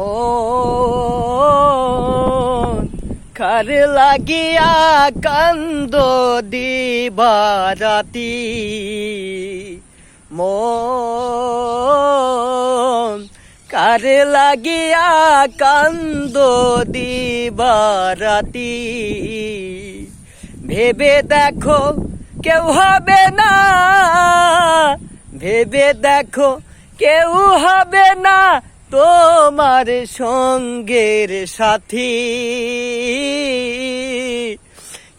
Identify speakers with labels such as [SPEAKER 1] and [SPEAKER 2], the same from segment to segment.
[SPEAKER 1] মন। খার লাগিয়া কান্দ দিবারাতি? মন। কার লাগিয়া কান্দ দিবারাতি? ভেবে দেখো কেউ হবে না। ভেবে দেখো কেউ হবে না। তোমার সঙ্গের সাথী।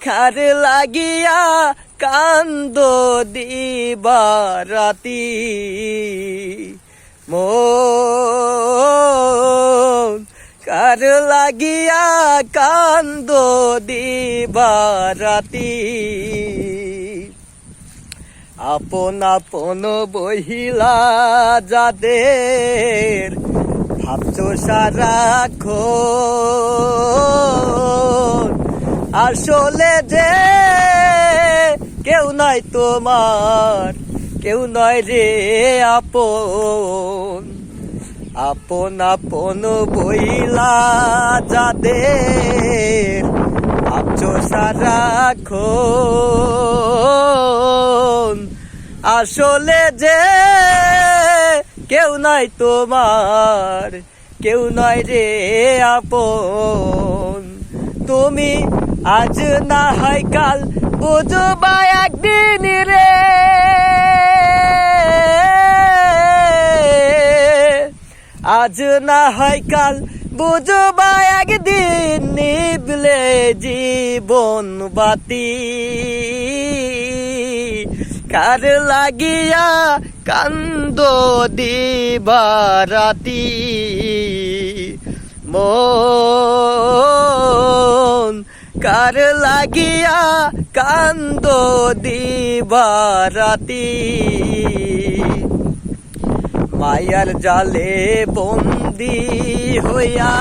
[SPEAKER 1] খার লাগিয়া কান্দ দিবারাতি মন কার লাগিয়া কান্দ দিবারাতি আপন আপন বহিলা যাদের, ভাবছ সারাক্ষণ। আসলে যে কেউ নয় তোমার, কেউ নয় রে আপন। আপন আপন বইলা যাদের, ভাবছ সারাক্ষণ। আসলে যে কেউ নাই তোমার, কেউ নয় রে আপন। তুমি আজ না হয় কাল বুঝবা একদিন রে। আজ না হয় কাল বুঝবা একদিন নিবলে জীবন বাতি। কার লাগিয়া কান্দ দিবারাতি? মন কার লাগিয়া কান্দ দিবারাতি? মায়ার জালে বন্দি হইয়া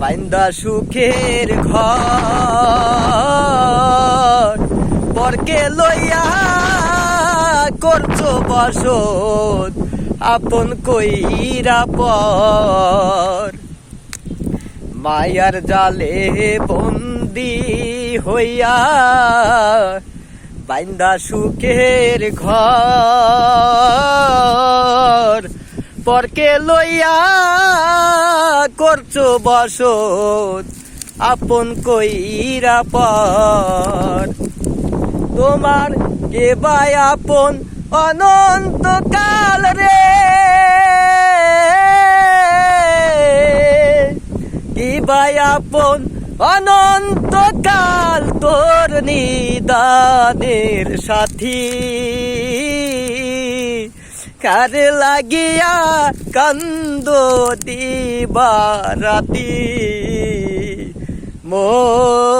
[SPEAKER 1] বাইন্দা সুখের ঘর। পরকে লইয়া করছ বসত, আপন কইরা পর। মায়ার জালে বন্দি হইয়া বাইন্দা সুখের ঘর। পরকে লইয়া করছ বসত, আপন কইরা পর। তোমার কে আপন অনন্তকাল রে? কি আপন অনন্তকাল তোর নিদানের সাথী? কার লাগিয়া কান্দ দিবারাতি মন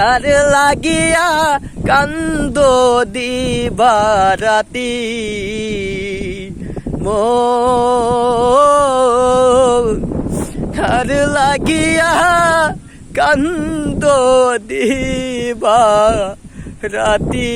[SPEAKER 1] কার লাগিয়া কান্দ দিবারাতি? মো কার লাগিয়া কান্দ দিবা রাতি